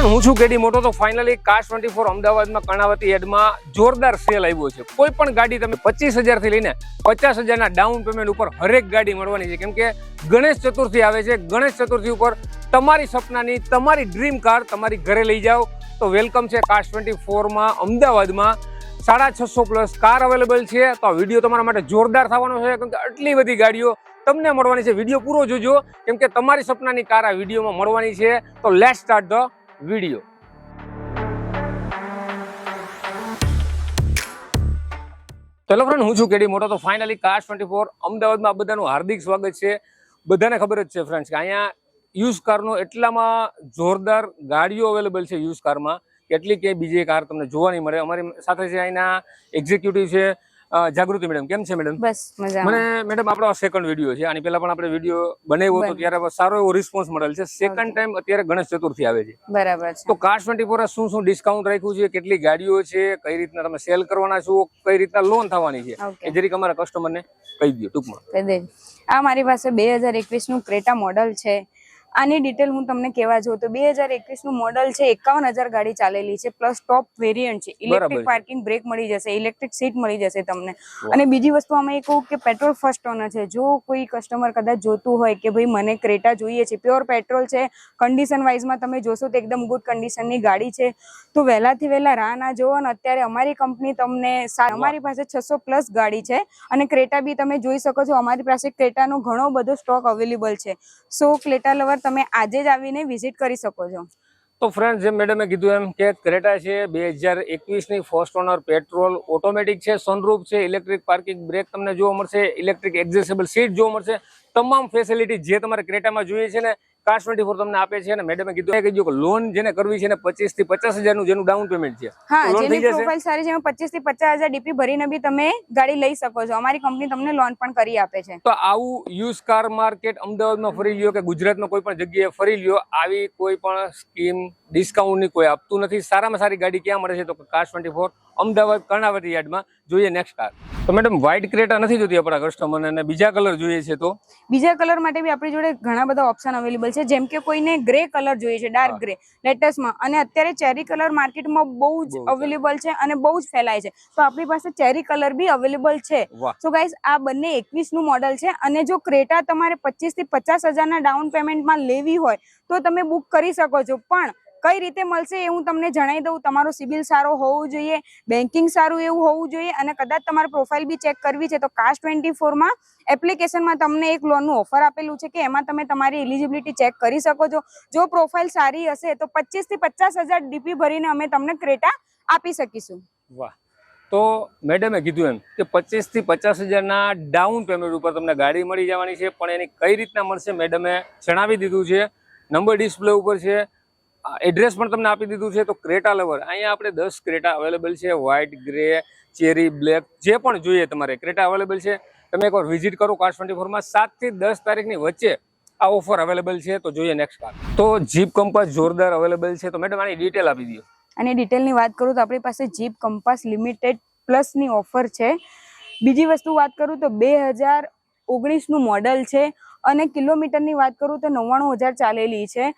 ચલો હું છું કેડી મોટો, તો ફાઇનલી કાશ ટ્વેન્ટી ફોર અમદાવાદમાં કર્ણાવતી એડમાં જોરદાર સેલ આવ્યો છે. કોઈ પણ ગાડી તમે પચીસ હજારથી લઈને પચાસ હજારના ડાઉન પેમેન્ટ ઉપર હરેક ગાડી મળવાની છે. કેમ કે ગણેશ ચતુર્થી આવે છે. ગણેશ ચતુર્થી ઉપર તમારી સપનાની, તમારી ડ્રીમ કાર તમારી ઘરે લઈ જાઓ. તો વેલકમ છે કાશ ટ્વેન્ટી ફોરમાં અમદાવાદમાં. સાડા છસો પ્લસ કાર અવેલેબલ છે. તો આ વીડિયો તમારા માટે જોરદાર થવાનો છે. કેમ કે આટલી બધી ગાડીઓ તમને મળવાની છે. વીડિયો પૂરો જોજો. કેમ કે તમારી સપનાની કાર આ વિડીયોમાં મળવાની છે. તો લેટ સ્ટાર્ટ ધ વીડિયો. ચલો ફ્રેન્ડ હું છું કેડી મોટો. તો ફાઇનલી કાશ ટ્વેન્ટી ફોર અમદાવાદમાં આ બધાનું હાર્દિક સ્વાગત છે. બધાને ખબર જ છે ફ્રેન્ડ્સ કે અહીંયા યુઝ કારનો એટલામાં જોરદાર ગાડીઓ અવેલેબલ છે યુઝ કારમાં કેટલી ક્યાંય બીજી કાર તમને જોવા નહીં મળે. અમારી સાથે છે અહીંના એક્ઝિક્યુટિવ છે જાગૃતિ મેડમ કેમ છે મેડમ? બસ મજા મને મેડમ આપણો સેકન્ડ વીડિયો છે આની પહેલા પણ આપણે વીડિયો બનાવ્યો હતો ત્યારે સારો એવો રિસ્પોન્સ મળેલ છે. સેકન્ડ ટાઈમ અત્યારે ગણેશ ચતુર્થી આવે છે. બરાબર છે. તો કાશ ટ્વેન્ટી ફોર શું શું ડિસ્કાઉન્ટ રાખ્યું છે કેટલી ગાડીઓ છે કઈ રીતના તમે સેલ કરવાના છો કઈ રીતના લોન થવાની છે એ જરીક અમારા કસ્ટમરને કહી દો ટૂંકમાં. કહી આ મારી પાસે બે હજાર એકવીસનું ક્રેટા મોડલ છે. આની ડિટેલ હું તમને કહેવા જાઉં તો બે હજાર એકવીસનું મોડલ છે એકાવન હજાર ગાડી ચાલેલી છે પ્લસ ટોપ વેરિયન્ટ છે. ઇલેક્ટ્રિક પાર્કિંગ બ્રેક મળી જશે ઇલેક્ટ્રિક સીટ મળી જશે તમને. અને બીજી વસ્તુ આમાં એ કહું કે પેટ્રોલ ફર્સ્ટ ઓનર છે. જો કોઈ કસ્ટમર કદાચ જોતું હોય કે ભાઈ મને ક્રેટા જોઈએ છે પ્યોર પેટ્રોલ છે કન્ડિશન વાઇઝમાં તમે જોશો તો એકદમ ગુડ કન્ડિશનની ગાડી છે. તો વહેલાથી વહેલા રાહ ના જોવો અને અત્યારે અમારી કંપની તમને અમારી પાસે છસો પ્લસ ગાડી છે અને ક્રેટા બી તમે જોઈ શકો છો અમારી પાસે ક્રેટાનો ઘણો બધો સ્ટોક અવેલેબલ છે. સો ક્રેટા લવર તમે આજે જ આવીને વિઝિટ કરી શકો છો. તો ફ્રેન્ડ જેમ મેડમે કીધું એમ કે ક્રેટા છે, બે હજાર એકવીસની ફર્સ્ટ ઓનર પેટ્રોલ ઓટોમેટિક છે સનરૂફ છે ઇલેક્ટ્રિક પાર્કિંગ બ્રેક તમને જોવા મળશે ઇલેક્ટ્રિક એડજસ્ટેબલ સીટ જોવા મળશે. તમામ ફેસિલિટી જે તમારે ક્રેટામાં જોઈએ છે ને કાશ ટ્વેન્ટી ફોર તમને આપે છે અને મેડમે કીધું કીધું કે લોન જેને કરવી છે ને પચીસથી પચાસ હજારનું જેનું ડાઉન પેમેન્ટ છે. લોન થઈ જશે? સારી છે પચીસથી પચાસ હજાર ડીપી ભરીને બી તમે ગાડી લઈ શકો છો. અમારી કંપની તમને લોન પણ કરી આપે છે. તો આવું યુઝ કાર માર્કેટ અમદાવાદમાં ફરી લ્યો કે ગુજરાતમાં કોઈ પણ જગ્યાએ ફરી લ્યો આવી કોઈ પણ સ્કીમ ડિસ્કાઉન્ટની કોઈ આપતું નથી. સારામાં સારી ગાડી ક્યાં મળે છે તો car twenty four Ahmedabad Karnavati યાર્ડમાં જોઈએ નેક્સ્ટ કાર તો મેડમ વ્હાઇટ ક્રેટા નથી જોતી આપણા કસ્ટમરને અને બીજા કલર જોઈએ છે તો? બીજા કલર માટે બી આપણી જોડે ઘણા બધા ઓપ્શન અવેલેબલ છે. જેમ કે કોઈને ગ્રે કલર જોઈએ છે ડાર્ક ગ્રે લેટેસ્ટમાં અને અત્યારે ચેરી કલર માર્કેટમાં બહુ જ અવેલેબલ છે અને બહુ જ ફેલાય છે. તો આપણી પાસે ચેરી કલર બી અવેલેબલ છે. સો ગાઈઝ આ બંને એકવીસનું મોડલ છે અને જો ક્રેટા તમારે પચીસથી પચાસ હજારના ડાઉન પેમેન્ટમાં લેવી હોય તો તમે બુક કરી શકો છો. પણ કઈ રીતે મળશે એ હું તમને જણાવી દઉં. તમારો સિબિલ સારો હોવું જોઈએ બેન્કિંગ સારું એવું હોવું જોઈએ અને કદાચ તમારે પ્રોફાઇલ બી ચેક કરવી છે તો કાસ્ટ ટ્વેન્ટી ફોરમાં એપ્લિકેશનમાં તમને એક લોનનું ઓફર આપેલું છે કે એમાં તમે તમારી એલિજિબિલિટી ચેક કરી શકો છો. જો પ્રોફાઇલ સારી હશે તો પચીસથી પચાસ હજાર ડીપી ભરીને અમે તમને ક્રેટા આપી શકીશું. વાહ. તો મેડમે કીધું એમ કે પચીસથી પચાસ હજારના ડાઉન પેમેન્ટ ઉપર તમને ગાડી મળી જવાની છે, પણ એની કઈ રીતના મળશે મેડમે જણાવી દીધું છે. નંબર ડિસ્પ્લે ઉપર છે. એડ્રેસ પણ તમને આપી દીધું છે. તો ક્રેટા લવર અહીંયા આપણે દસ ક્રેટા અવેલેબલ છે. વ્હાઇટ ગ્રે ચેરી બ્લેક જે પણ જોઈએ તમારે, ક્રેટા અવેલેબલ છે. તમે એકવાર વિઝિટ કરો કાર્સ ટ્વેન્ટી ફોરમાં સાતથી દસ તારીખની વચ્ચે આ ઓફર અવેલેબલ છે. તો જોઈએ નેક્સ્ટ કાર તો જીપ કંપાસ જોરદાર અવેલેબલ છે. તો મેડમ આની ડિટેલ આપી દો. અને ડિટેલની વાત કરું તો આપણી પાસે જીપ કંપાસ લિમિટેડ પ્લસની ઓફર છે. બીજી વસ્તુ વાત કરું તો બે હજાર ઓગણીસનું મોડલ છે. અને કિલોમીટરની વાત કરું તો નવ્વાણું હજાર ચાલેલી છે.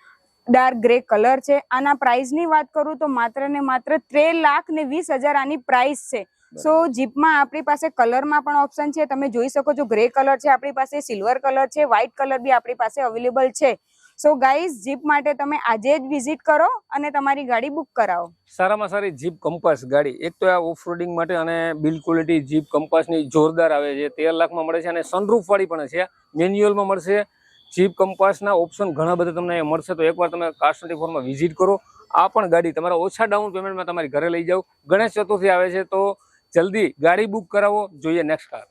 ડાર્ક ગ્રે કલર છે. આના પ્રાઇસની વાત કરું તો માત્ર ને માત્ર ત્રે લાખ ને વીસ હજાર આની પ્રાઇસ છે. સો જીપમાં આપણી પાસે કલરમાં પણ ઓપ્શન છે. તમે જોઈ શકો છો ગ્રે કલર છે આપણી પાસે સિલ્વર કલર છે વ્હાઇટ કલર બી આપણી પાસે અવેલેબલ છે. સો ગાઈઝ જીપ માટે તમે આજે જ વિઝિટ કરો અને તમારી ગાડી બુક કરાવો. સારામાં સારી જીપ કંપાસ ગાડી. એક તો આ ઓફ રોડિંગ માટે અને બિલ ક્વોલિટી જીપ કંપાસની જોરદાર આવે છે. તેર લાખમાં મળે છે અને સનરૂફ વાળી પણ છે. મેન્યુઅલમાં મળશે. જીપ કંપાસના ઓપ્શન ઘણા બધા તમને અહીંયા મળશે. તો એકવાર તમે કાર ટ્વેન્ટી ફોરમાં વિઝિટ કરો. આ પણ ગાડી તમારા ઓછા ડાઉન પેમેન્ટમાં તમારી ઘરે લઈ જાઓ. ગણેશ ચતુર્થી આવે છે તો જલ્દી ગાડી બુક કરાવો. જોઈએ નેક્સ્ટ કાર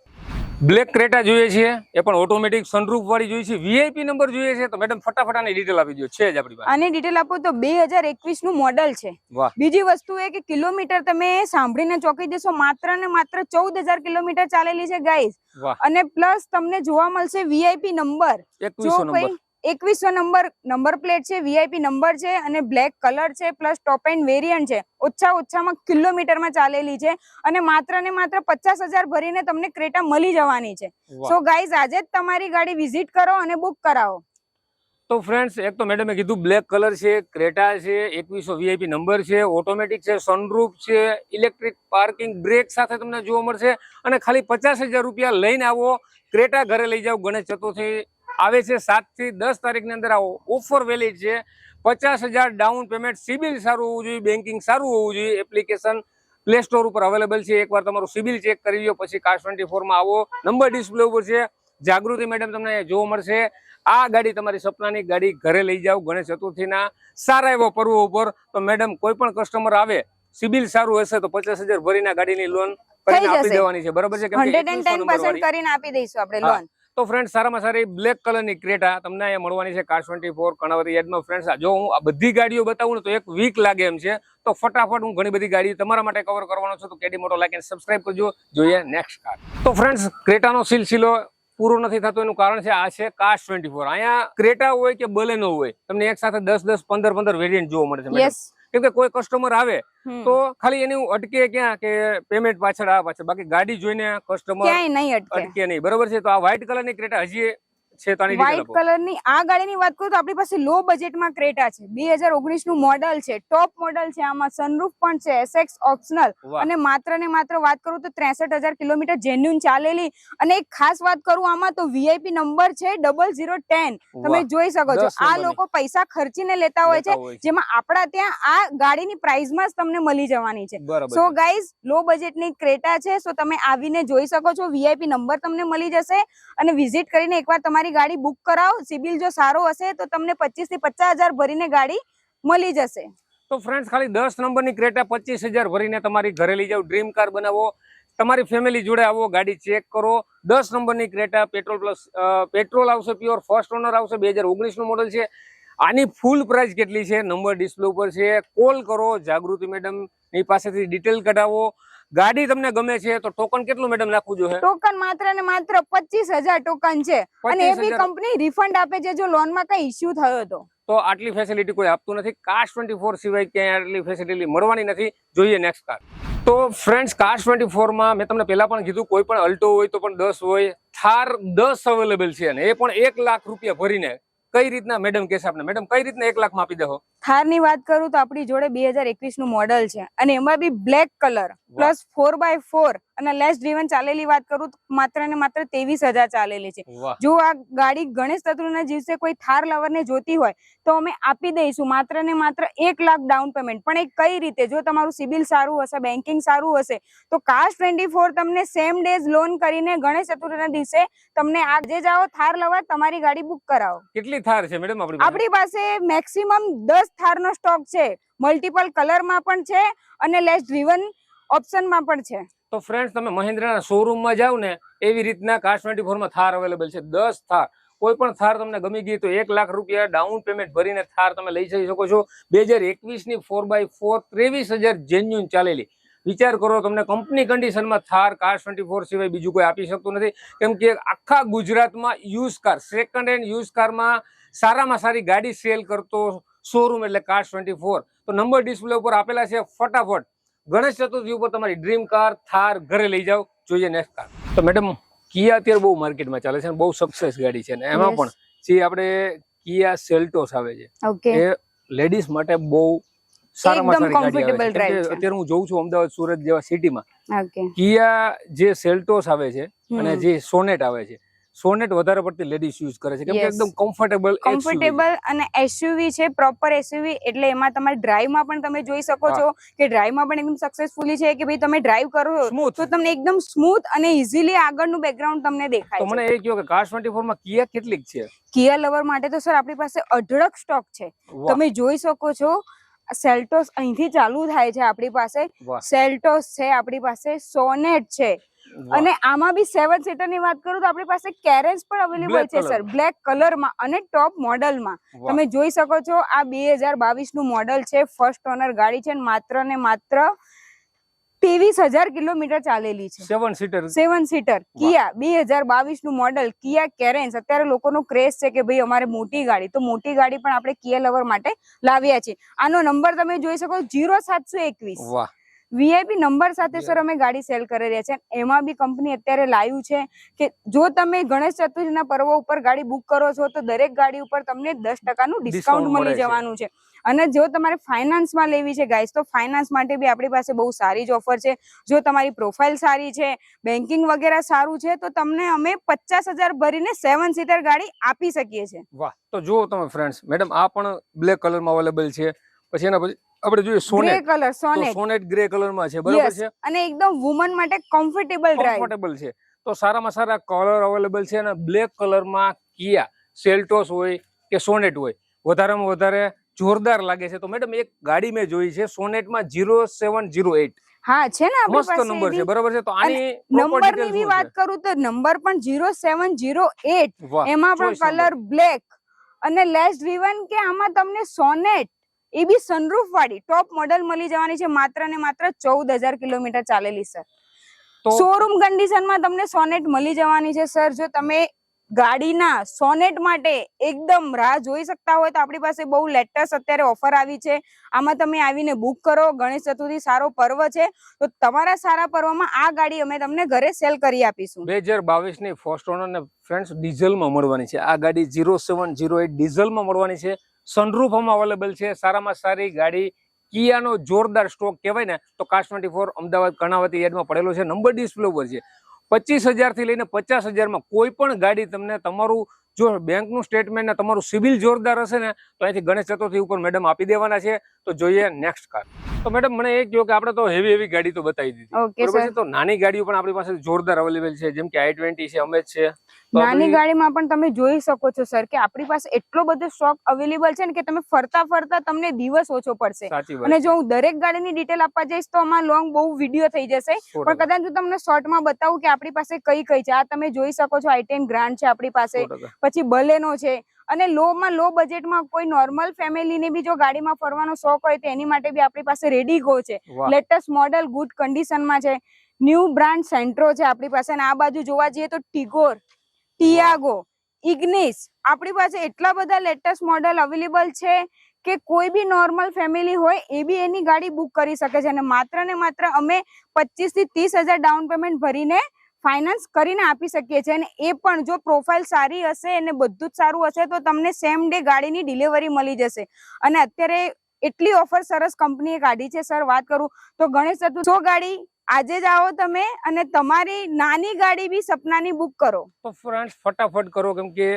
બ્લેક ક્રેટા જોઈએ છીએ એ પણ ઓટોમેટિક સનરૂફ વાળી જોઈએ છે વીઆઈપી નંબર જોઈએ છે તો મેડમ ફટાફટ આની ડિટેલ આપી દો છે જ આપણી પાસે. આની ડિટેલ આપો તો બે હજાર એકવીસનું મોડલ છે. વાહ. બીજી વસ્તુ એ કે કિલોમીટર તમે સાંભળીને ચોકી જશો માત્ર ને માત્ર ચૌદ હજાર કિલોમીટર ચાલેલી છે ગાઈઝ અને પ્લસ તમને જોવા મળશે વીઆઈપી નંબર એકવીસો નંબર એકવીસો નંબર નંબર પ્લેટ છે વીઆઈપી નંબર છે અને બ્લેક કલર છે પ્લસ ટોપ એન્ડ વેરિયન્ટ છે. ઓછા ઓછામાં કિલોમીટરમાં ચાલેલી છે અને માત્ર ને માત્ર પચાસ હજાર ભરીને તમને ક્રેટા મળી જવાની છે. સો ગાઈઝ આજે જ તમારી ગાડી વિઝિટ કરો અને બુક કરાવો. તો ફ્રેન્ડ્સ એક તો મેડમે કીધું બ્લેક કલર છે ક્રેટા છે એકવીસો વીઆઈપી નંબર છે ઓટોમેટિક છે સનરૂફ છે ઇલેક્ટ્રિક પાર્કિંગ બ્રેક સાથે તમને જોવા મળશે અને ખાલી પચાસ હજાર રૂપિયા લઈને આવો ક્રેટા ઘરે લઈ જાઓ ગણેશ ચતુર્થી આવે છે સાતથી દસ તારીખની અંદર આવો ઓફર વેલિડ છે. પચાસ ડાઉન પેમેન્ટ સિબિલ સારું હોવું જોઈએ બેન્કિંગ સારું હોવું જોઈએ એપ્લિકેશન પ્લે સ્ટોર ઉપર અવેલેબલ છે. એકવાર તમારું સિબિલ ચેક કરી લો પછી કાશ ટ્વેન્ટી ફોરમાં આવો. નંબર ડિસ્પ્લે ઉપર છે. જાગૃતિ મેડમ તમને જોવા મળશે. આ ગાડી તમારી સપનાની ગાડી ઘરે લઈ જાઓ ગણેશ ચતુર્થીના સારા એવા પર્વ ઉપર. તો મેડમ કોઈ પણ કસ્ટમર આવે સિબિલ સારું હશે તો પચાસ હજાર ભરીને ગાડીની લોન કરીને આપી દેવાની છે. બરાબર છે? કેમ કે હંડ્રેડ એન્ડ 2100 ટેન નંબર વાળી. કરીને આપી દઈશું આપણે લોન તો ફ્રેન્ડ સારામાં સારી બ્લેક કલરની ક્રેટા તમને અહીંયા મળવાની છે કાર ટ્વેન્ટી ફોર કર્ણાવતી એડમાં ફ્રેન્ડ્સ જો હું આ બધી ગાડીઓ બતાવું ને તો એક વીક લાગે એમ છે. તો ફટાફટ હું ઘણી બધી ગાડી તમારા માટે કવર કરવાનો છું. તો કેડી મોટો લાઈક અને સબસ્ક્રાઇબ કરજો. જોઈએ નેક્સ્ટ કાર તો ફ્રેન્ડ્સ ક્રેટાનો સિલસિલો પૂરો નથી થતો એનું કારણ છે આ છે કાશ ટ્વેન્ટી ફોર અહીંયા ક્રેટા હોય કે બલેનો હોય, તમને એક સાથે દસ દસ પંદર પંદર વેરિયન્ટ જોવા મળે છે કેમ કે કોઈ કસ્ટમર આવે તો ખાલી એની અટકે ક્યાં કે પેમેન્ટ પાછળ આ પાછળ. બાકી ગાડી જોઈને કસ્ટમર અટકે. નહીં. બરોબર છે? તો આ વ્હાઇટ કલરની ક્રેટા હજી છે detail વ્હાઇટ કલરની આ ગાડીની વાત કરું તો આપણી પાસે લો બજેટમાં ક્રેટા છે. બે હજાર ઓગણીસનું મોડલ છે. ટોપ મોડલ છે. આમાં સનરૂફ પણ છે. એસએક્સ ઓપ્શનલ અને માત્ર ને માત્ર વાત કરું તો ત્રેસઠ હજાર કિલોમીટર જેન્યુન ચાલેલી. અને એક ખાસ વાત કરું આમાં તો વીઆઈપી નંબર છે ડબલ ઝીરો ટેન તમે જોઈ શકો છો. આ લોકો પૈસા ખર્ચીને લેતા હોય છે. જેમાં આપણા ત્યાં આ ગાડીની પ્રાઇસમાં જ તમને મળી જવાની છે. સો. ગાઈઝ લો બજેટની ક્રેટા છે. સો તમે આવીને જોઈ શકો છો. વીઆઈપી નંબર તમને મળી જશે. અને વિઝિટ કરીને એકવાર તમારી ગાડી બુક કરાવો. સિબિલ જો સારો હશે તો તમને પચીસથી પચાસ હજાર ભરીને ગાડી મળી જશે. તો ફ્રેન્ડ્સ ખાલી દસ નંબરની ક્રેટા પચીસ હજાર ભરીને તમારી ઘરે લઈ જાઓ ડ્રીમ કાર બનાવો, તમારી ફેમિલી જોડે આવો, ગાડી ચેક કરો. દસ નંબરની ક્રેટા પેટ્રોલ પ્લસ પેટ્રોલ આવશે પ્યોર ફર્સ્ટ ઓનર આવશે, બે હજાર ઓગણીસનું મોડલ છે. આની ફૂલ પ્રાઇસ કેટલી છે? નંબર ડિસ્પ્લે ઉપર છે. કોલ કરો જાગૃતિ મેડમની પાસેથી ડિટેલ કઢાવો. ગાડી તમને ગમે છે તો ટોકન કેટલું મેડમ નાખવું જોઈએ? ટોકન માત્ર ને માત્ર પચીસ ટોકન છે. અને એ બી કંપની રિફંડ આપે છે જો લોનમાં કઈ ઇસ્યુ થયો તો. તો આટલી ફેસિલિટી કોઈ આપતું નથી. કાશ ટ્વેન્ટી સિવાય ક્યાંય આટલી ફેસિલિટી મળવાની નથી. જોઈએ નેક્સ્ટ કાર તો ફ્રેન્ડ્સ કાસ્ટ ટ્વેન્ટી ફોરમાં મેં તમને પહેલા પણ કીધું કોઈ પણ અલ્ટો હોય તો પણ દસ હોય. થાર દસ અવેલેબલ છે અને એ પણ એક લાખ રૂપિયા ભરીને કઈ રીતના મેડમ કહેશે આપણે મેડમ કઈ રીતના એક લાખમાં આપી દેહો? થારની વાત કરું તો આપણી જોડે બે હજાર એકવીસનું મોડલ છે. અને એમાં બી black colour plus four by four અને લેસ ડ્રીવન ચાલેલી વાત કરું તો માત્ર ને માત્ર ત્રેવીસ હજાર ચાલેલી છે. જો આ ગાડી ગણેશ ચતુર્થના દિવસે કોઈ થાર લવરને જોતી હોય તો અમે આપી દઈશું માત્ર ને માત્ર એક લાખ ડાઉન પેમેન્ટ પણ એ કઈ રીતે? જો તમારું સિબિલ સારું હશે બેન્કિંગ સારું હશે તો કાશ ટ્વેન્ટી ફોર તમને સેમ ડેઝ લોન કરીને ગણેશ ચતુર્થના દિવસે તમને આજે જાઓ થાર લવર તમારી ગાડી બુક કરાવો. કેટલી થાર છે મેડમ આપણી પાસે? મેક્સિમમ દસ થારનો સ્ટોક છે મલ્ટિપલ કલરમાં પણ છે અને લેસ ડ્રીવન ઓપ્શનમાં પણ છે. તો ફ્રેન્ડ્સ તમે મહિન્દ્રાના શોરૂમમાં જાઓ ને એવી રીતના કાશ ટ્વેન્ટી ફોરમાં થાર અવેલેબલ છે, દસ થાર. કોઈ પણ થાર તમને ગમી ગઈ તો એક લાખ રૂપિયા ડાઉન પેમેન્ટ ભરીને થાર તમે લઈ જઈ શકો છો. બે હજાર એકવીસની ફોર બાય ફોર ત્રેવીસ હજાર જેન્યુન ચાલેલી. વિચાર કરો, તમને કંપની કન્ડિશનમાં થાર કાર ટ્વેન્ટી ફોર સિવાય બીજું કોઈ આપી શકતું નથી. કેમ કે આખા ગુજરાતમાં use car second hand use કારમાં સારામાં સારી ગાડી સેલ કરતો શોરૂમ એટલે કાર ટ્વેન્ટી તો નંબર ડિસ્પ્લે ઉપર આપેલા છે ફટાફટ. ગણેશ ચતુર્થી ઉપર તમારી ડ્રીમ કાર થાર ઘરે લઈ જાઓ. જોઈએ નેક્સ્ટ કાર તો મેડમ કિયા અત્યારે બહુ માર્કેટમાં ચાલે છે બહુ સક્સેસ ગાડી છે. એમાં પણ જે આપણે કિયા સેલ્ટોસ આવે છે એ લેડીઝ માટે બહુ સારામાં સારી ગાડી આવે છે. અત્યારે હું જોઉં છું અમદાવાદ સુરત જેવા સિટીમાં કિયા જે સેલ્ટોસ આવે છે અને જે સોનેટ આવે છે સોનેટ વધારે પડતી લેડીઝ યુઝ કરે છે. કેમ કે એકદમ કમ્ફર્ટેબલ કમ્ફર્ટેબલ અને એસયુવી છે પ્રોપર એસયુવી એટલે એમાં તમારે ડ્રાઈવમાં પણ તમે જોઈ શકો છો કે ડ્રાઈવમાં પણ એકદમ સક્સેસફુલી છે કે ભાઈ તમે ડ્રાઈવ કરો તો તમને એકદમ સ્મૂથ અને ઇઝીલી આગળનું બેકગ્રાઉન્ડ તમને તો દેખાય મને છે. એ કહ્યું કે કાર ટ્વેન્ટી ફોરમાં કિયા કેટલીક છે? કિયા લવર માટે તો સર આપણી પાસે અઢળક સ્ટોક છે. તમે જોઈ શકો છો સેલ્ટોસ અહીંથી ચાલુ થાય છે આપણી પાસે. સેલ્ટોસ છે આપણી પાસે સોનેટ છે. અને આમાં બી સેવન સીટરની વાત કરું તો આપણી પાસે કેરેન્સ પણ અવેલેબલ છે સર બ્લેક કલરમાં અને ટોપ મોડલમાં માં. તમે જોઈ શકો છો આ બે હજાર બાવીસનું મોડલ છે ફર્સ્ટ ઓનર ગાડી છે માત્ર ને માત્ર ત્રેવીસ હજાર કિલોમીટર ચાલેલી છે. સેવન સીટર સેવન સીટર કિયા બે હજાર બાવીસનું મોડલ કિયા કેરેન્સ અત્યારે લોકોનો ક્રેઝ છે કે ભાઈ અમારે મોટી ગાડી. તો મોટી ગાડી પણ આપણે કિયા લવર માટે લાવ્યા છે આનો નંબર તમે જોઈ શકો જીરો સાતસો એકવીસ. વાહ. વીઆઈપી નંબર સાથે સર અમે ગાડી સેલ કરી રહ્યા છે. એમાં બી કંપની અત્યારે લાવ્યું છે કે જો તમે ગણેશ ચતુર્થીના પર્વ ઉપર ગાડી બુક કરો છો તો દરેક ગાડી ઉપર તમને દસ ટકાનું ડિસ્કાઉન્ટ મળી જવાનું છે. અને જો તમારે ફાઇનાન્સમાં લેવી છે ગાઈસ તો ફાઇનાન્સ માટે બી આપણી પાસે બહુ સારી જ ઓફર છે. જો તમારી પ્રોફાઇલ સારી છે બેન્કિંગ વગેરે સારું છે તો તમને અમે પચાસ હજાર ભરીને સેવન સીટર ગાડી આપી શકીએ છીએ. વાહ તો જુઓ તમે ફ્રેન્ડ્સ મેડમ આ પણ બ્લેક કલરમાં અવેલેબલ છે. પછી એના પછી આપણે જોઈએ Sonet. Colour Sonet. Sonet grey કલરમાં છે બરાબર છે? અને એકદમ વુમન માટે કમ્ફર્ટેબલ કમ્ફર્ટેબલ છે. તો સારામાં સારા કલર અવેલેબલ છે અને બ્લેક કલરમાં કિયા સેલ્ટોસ હોય કે સોનેટ હોય. વધારેમાં વધારે જોરદાર લાગે છે. તો મેડમ એક ગાડી મેં જોઈ છે સોનેટમાં જીરો સેવન ઝીરો એટ હા છે ને આપણી મસ્ત પાસે નંબર છે. બરાબર છે? તો આની નંબરની વાત કરું તો નંબર પણ જીરો સેવન જીરો એટ વાહ એમાં પણ કલર બ્લેક અને લેસ ડ્રીવન કે આમાં તમને સોનેટ. એ બી સનરૂફ વાળી. ટોપ મોડલ મળી જવાની છે માત્ર ને માત્ર ચૌદ હજાર કિલોમીટર ચાલેલી સર શોરૂમ કન્ડિશનમાં તમને સોનેટ મળી જવાની છે સર જો તમે ગાડીના સોનેટ માટે એકદમ રાહ જોઈ શકતા હોય તો આપણી પાસે બહુ લેટેસ્ટ અત્યારે ઓફર આવી છે. આમાં તમે આવીને બુક કરો. ગણેશ ચતુર્થી સારો પર્વ છે. તો તમારા સારા પર્વમાં આ ગાડી અમે તમને ઘરે સેલ કરી આપીશું. બે હજાર બાવીસની ફર્સ્ટ ઓનર ને ફ્રેન્ડ્સ ડીઝલમાં મળવાની છે. આ ગાડી ઝીરો સેવન ઝીરો એટ ડીઝલમાં મળવાની છે. સનરૂફ આમાં અવેલેબલ છે સારામાં સારી ગાડી કિયાનો જોરદાર સ્ટોક કહેવાય ને તો કાસ ટ્વેન્ટી ફોર અમદાવાદ કર્ણાવતી યાર્ડમાં પડેલો છે નંબર ડિસ્પ્લે ઉપર છે. પચીસ હજારથી લઈને પચાસ હજારમાં કોઈ પણ ગાડી તમને તમારું જો બેંકનું સ્ટેટમેન્ટ ને તમારું સિવિલ જોરદાર હશે ને તો અહીંથી ગણેશ ચતુર્થી ઉપર મેડમ આપી દેવાના છે તો જોઈએ નેક્સ્ટ કાર તો મેડમ મને એ કહ્યું કે આપણે તો હેવી હેવી ગાડી તો બતાવી દીધી. બરોબર છે? તો નાની ગાડીઓ પણ આપણી પાસે જોરદાર અવેલેબલ છે જેમ કે આઈ ટ્વેન્ટી છે અમેજ છે. નાની ગાડીમાં પણ તમે જોઈ શકો છો સર કે આપણી પાસે એટલો બધો સ્ટોક અવેલેબલ છે ને કે તમે ફરતા ફરતા તમને દિવસ ઓછો પડશે. અને જો હું દરેક ગાડીની ડિટેલ આપવા જઈશ તો આમાં લોંગ બહુ વીડિયો થઈ જશે. પણ કદાચ હું તમને શોર્ટમાં બતાવું કે આપણી પાસે કઈ કઈ છે. આ તમે જોઈ શકો છો આઈ ગ્રાન્ડ છે આપણી પાસે. પછી બલેનો છે. અને લો માં લો બજેટમાં કોઈ નોર્મલ ફેમિલીને બી જો ગાડીમાં ફરવાનો શોખ હોય તો એની માટે બી આપણી પાસે રેડી ગો છે લેટેસ્ટ મોડલ ગુડ કન્ડિશનમાં છે. ન્યૂ બ્રાન્ડ સેન્ટ્રો છે આપણી પાસે. અને આ બાજુ જોવા જઈએ તો ટીગોર ટિયાગો, ઇગ્નિસ. આપણી પાસે એટલા બધા લેટેસ્ટ મોડલ અવેલેબલ છે કે કોઈ બી નોર્મલ ફેમિલી હોય એ બી એની ગાડી બુક કરી શકે છે અને માત્ર ને માત્ર અમે પચીસથી ત્રીસ હજાર ડાઉન પેમેન્ટ ભરીને ફાઇનાન્સ કરીને આપી શકીએ છીએ અને એ પણ જો પ્રોફાઇલ સારી હશે અને બધું જ સારું હશે તો તમને સેમ ડે ગાડીની ડિલિવરી મળી જશે. અને અત્યારે એટલી ઓફર સરસ કંપનીએ કાઢી છે. સર વાત કરું તો ગણેશ ચતુર્થી ગાડી આજે જ આવો તમે અને તમારી નાની ગાડી બી સપનાની બુક કરો. તો ફ્રેન્ડ્સ ફટાફટ કરો કેમ કે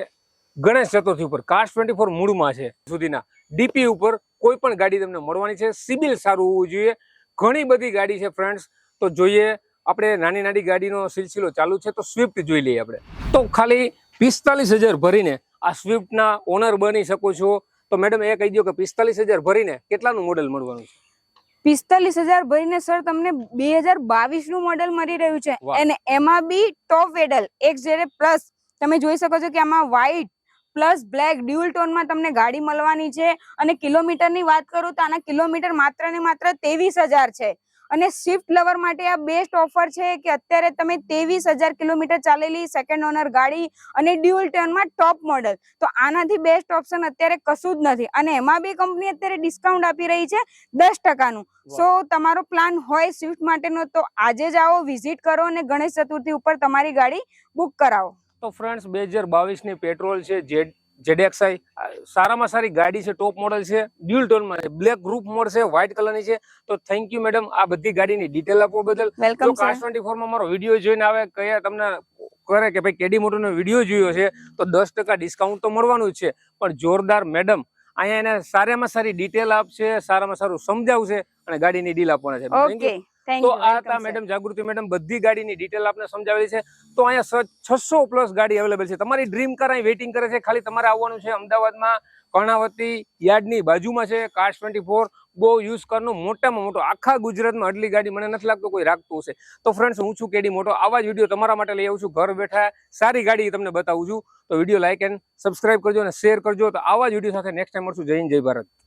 ગણેશ ચતુર્થી ઉપર કાસ્ટ ટ્વેન્ટી ફોર મૂળમાં છે સુધીના. ડીપી ઉપર કોઈ પણ ગાડી તમને મળવાની છે. સિબિલ સારું હોવું જોઈએ. ઘણી બધી ગાડી છે ફ્રેન્ડ્સ તો જોઈએ, આપણે નાની નાની ગાડીનો સિલસિલો ચાલુ છે તો સ્વિફ્ટ જોઈ લઈએ આપણે. તો ખાલી પિસ્તાલીસ હજાર ભરીને આ સ્વિફ્ટના ઓનર બની શકો છો. તો મેડમ એ કહી દો કે પિસ્તાલીસ હજાર ભરીને કેટલાનું મોડેલ મળવાનું છે? પિસ્તાલીસ હજાર ભરીને સર તમને બે હજાર બાવીસનું મોડલ મળી રહ્યું છે. અને એમાં બી ટોપ વેડલ એક જેરે પ્લસ તમે જોઈ શકો છો કે આમાં વ્હાઈટ પ્લસ બ્લેક ડ્યુઅલ ટોનમાં તમને ગાડી મળવાની છે. અને કિલોમીટરની વાત કરું તો આના કિલોમીટર માત્ર ને માત્ર ત્રેવીસ હજાર છે. અને સ્વિફ્ટ લવર માટે આ બેસ્ટ ઓફર છે કે અત્યારે તમે ત્રેવીસ હજાર કિલોમીટર ચાલેલી સેકન્ડ ઓનર ગાડી અને ડ્યુઅલ ટર્નમાં ટોપ મોડલ તો આનાથી બેસ્ટ ઓપ્શન અત્યારે કશું જ નથી. અને એમાં બી કંપની અત્યારે ડિસ્કાઉન્ટ આપી રહી છે દસ ટકાનું. સો તમારો પ્લાન હોય સ્વિફ્ટ માટેનો તો આજે જ આવો વિઝિટ કરો અને ગણેશ ચતુર્થી ઉપર તમારી ગાડી બુક કરાવો. તો ફ્રેન્ડ્સ બે હજાર બાવીસની પેટ્રોલ છે જેડ જેડેક્સાઈ સારામાં સારી ગાડી છે ટોપ મોડલ છે ડ્યુલ ટોનમાં છે બ્લેક ગ્રુપ મોડ છે વ્હાઇટ કલરની છે. તો થેન્ક યુ મેડમ આ બધી ગાડીની ડિટેલ આપવા બદલ. જો વેલકમ કાસ ટ્વેન્ટી ફોરમાં મારો વીડિયો જોઈને આવે કયા તમને કરે કે ભાઈ કેડી મોટરનો વીડિયો જોયો છે તો દસ ટકા ડિસ્કાઉન્ટ તો મળવાનું જ છે. પણ જોરદાર મેડમ અહીંયા એને સારામાં સારી ડિટેલ આપશે સારામાં સારું સમજાવશે અને ગાડીની ડીલ આપવાના છે. ઓકે તો આ હતા મેડમ જાગૃતિ મેડમ બધી ગાડીની ડિટેલ આપણે સમજાવેલી છે. તો અહીંયા છસો પ્લસ ગાડી અવેલેબલ છે. તમારી ડ્રીમ કાર અહીં વેઇટિંગ કરે છે. ખાલી તમારે આવવાનું છે અમદાવાદમાં કર્ણાવતી યાર્ડની બાજુમાં છે કાર્સ ટ્વેન્ટી ફોર બહુ યુઝ કરનું મોટામાં મોટો આખા ગુજરાતમાં આટલી ગાડી મને નથી લાગતો કોઈ રાખતું હશે. તો ફ્રેન્ડ્સ હું છું કેડી મોટો. આવા જ વીડિયો તમારા માટે લઈ આવું છું. ઘર બેઠા સારી ગાડી તમને બતાવું છું. તો વીડિયો લાઇક એન્ડ સબસ્ક્રાઇબ કરજો અને શેર કરજો. તો આવા જ વીડિયો સાથે નેક્સ્ટ ટાઈમ મળશું. જય હિન્દ જય ભારત.